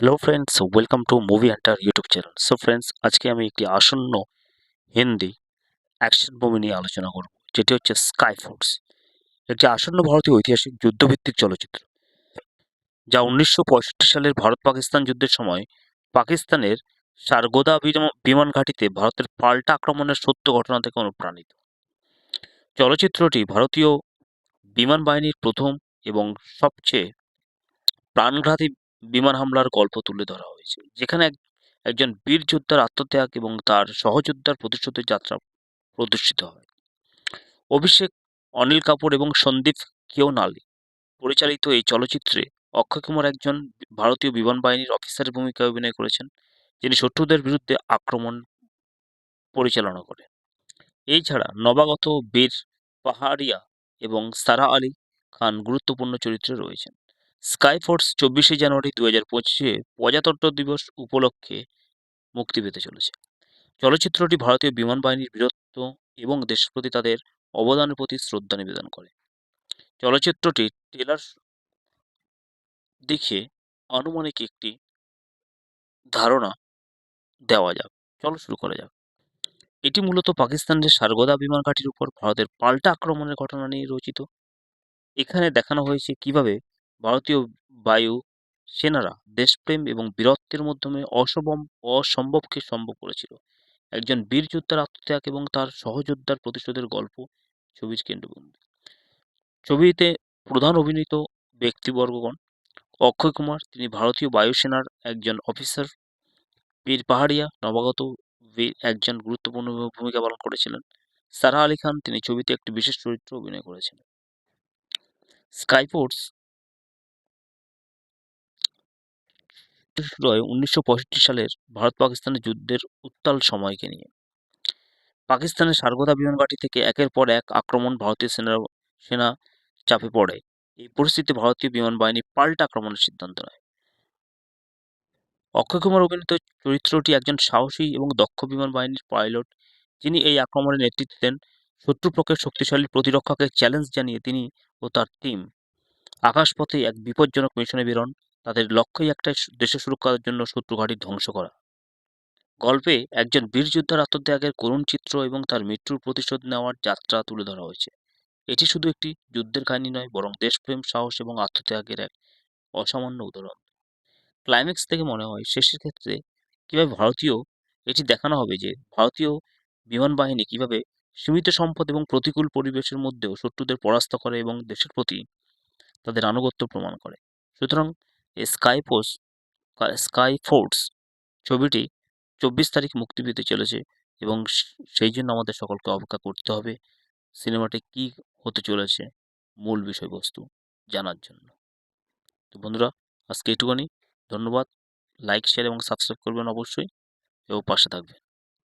Hello friends welcome to movie hunter YouTube channel so friends আজকে আমি একটি আসন্ন হিন্দি অ্যাকশন মুভি নিয়ে আলোচনা করব, যেটি হচ্ছে স্কাই ফোর্স একটি আসন্ন ভারতীয় ঐতিহাসিক যুদ্ধভিত্তিক চলচ্চিত্র, যা উনিশশো পঁয়ষট্টি সালের ভারত পাকিস্তান যুদ্ধের সময় পাকিস্তানের সারগোদা বিমান- বিমান ঘাঁটিতে ভারতের পাল্টা আক্রমণের সত্য ঘটনা থেকে অনুপ্রাণিত। চলচ্চিত্রটি ভারতীয় বিমান বাহিনীর প্রথম এবং সবচেয়ে প্রাণঘাতী বিমান হামলার গল্প তুলে ধরা হয়েছে। যেখানে এক- একজন বীর যোদ্ধার আত্মত্যাগ এবং তার সহযোদ্ধার প্রতিশোধের যাত্রা প্রদর্শিত হয়। অভিষেক, অনিল কাপুর এবং সন্দীপ কিওনালি পরিচালিত এই চলচ্চিত্রে অক্ষয় কুমার একজন ভারতীয় বিমান বাহিনীর অফিসারের ভূমিকায় অভিনয় করেছেন, যিনি শত্রুদের বিরুদ্ধে আক্রমণ পরিচালনা করেন। এছাড়া নবাগত বীর পাহাড়িয়া এবং সারা আলী খান গুরুত্বপূর্ণ চরিত্রে রয়েছেন। স্কাই ফোর্স চব্বিশে জানুয়ারি দু হাজার পঁচিশে প্রজাতন্ত্র দিবস উপলক্ষে মুক্তি পেতে চলেছে। চলচ্চিত্রটি ভারতীয় বিমান বাহিনীর বীরত্ব এবং দেশের প্রতি তাদের অবদানের প্রতি শ্রদ্ধা নিবেদন করে। চলচ্চিত্রটি ট্রেলার দেখে আনুমানিক একটি ধারণা দেওয়া যাক। চলো শুরু করা যাক। এটি মূলত পাকিস্তানের সারগোদা বিমান ঘাঁটির উপর ভারতের পাল্টা আক্রমণের ঘটনা নিয়ে রচিত। এখানে দেখানো হয়েছে কীভাবে ভারতীয় বায়ু সেনারা দেশপ্রেম এবং বীরত্বের মাধ্যমে অসম্ভব অসম্ভবকে সম্ভব করেছিল। একজন বীর যোদ্ধার আত্মত্যাগ এবং তার সহযোদ্ধার প্রতিশোধের গল্প ছবির কেন্দ্রবিন্দু। ছবিতে প্রধান অভিনীত ব্যক্তিবর্গগণ অক্ষয় কুমার, তিনি ভারতীয় বায়ুসেনার একজন অফিসার বীর পাহাড়িয়া নবাগত একজন গুরুত্বপূর্ণ ভূমিকা পালন করেছিলেন। সারা আলী খান, তিনি ছবিতে একটি বিশেষ চরিত্র অভিনয় করেছিলেন। স্কাইফোর্স শুরু উনিশশো সালের ভারত পাকিস্তানের যুদ্ধের উত্তাল সময়কে নিয়ে। পাকিস্তানের সারগোদা বিমান ঘাঁটি থেকে একের পর এক আক্রমণ ভারতীয় সেনা সেনা চাপে পড়ে। এই পরিস্থিতিতে ভারতীয় বিমান বাহিনী পাল্টা আক্রমণের সিদ্ধান্ত নেয়। অক্ষয় কুমার অভিনীত চরিত্রটি একজন সাহসী এবং দক্ষ বিমান বাহিনীর পাইলট। যিনি এই আক্রমণের নেতৃত্ব দেন, শত্রুপক্ষের শক্তিশালী প্রতিরক্ষাকে চ্যালেঞ্জ জানিয়ে তিনি ও তার টিম আকাশপথে এক বিপজ্জনক মিশনে বেরোন। তাদের লক্ষ্যই একটা দেশের সুরক্ষার জন্য শত্রু ঘাঁটি ধ্বংস করা। গল্পে একজন বীর যোদ্ধার আত্মত্যাগের করুণ চিত্র এবং তার মৃত্যুর প্রতিশোধ নেওয়ার যাত্রা তুলে ধরা হয়েছে। এটি শুধু একটি যুদ্ধের কাহিনী নয়, বরং দেশপ্রেম, সাহস এবং আত্মত্যাগের এক অসামান্য উদাহরণ। ক্লাইম্যাক্স থেকে মনে হয় শেষের ক্ষেত্রে কীভাবে ভারতীয়, এটি দেখানো হবে যে ভারতীয় বিমান বাহিনী কীভাবে সীমিত সম্পদ এবং প্রতিকূল পরিবেশের মধ্যেও শত্রুদের পরাস্ত করে এবং দেশের প্রতি তাদের আনুগত্য প্রমাণ করে। সুতরাং স্কাই ফোর্স স্কাই ফোর্স ছবিটি চব্বিশ তারিখ মুক্তি পেতে চলেছে এবং সেই জন্য আমাদের সকলকে অপেক্ষা করতে হবে সিনেমাটি কী হতে চলেছে মূল বিষয়বস্তু জানার জন্য। তো বন্ধুরা, আজকে এটুকুনি। ধন্যবাদ। লাইক, শেয়ার এবং সাবস্ক্রাইব করবেন অবশ্যই এবং পাশে থাকবেন।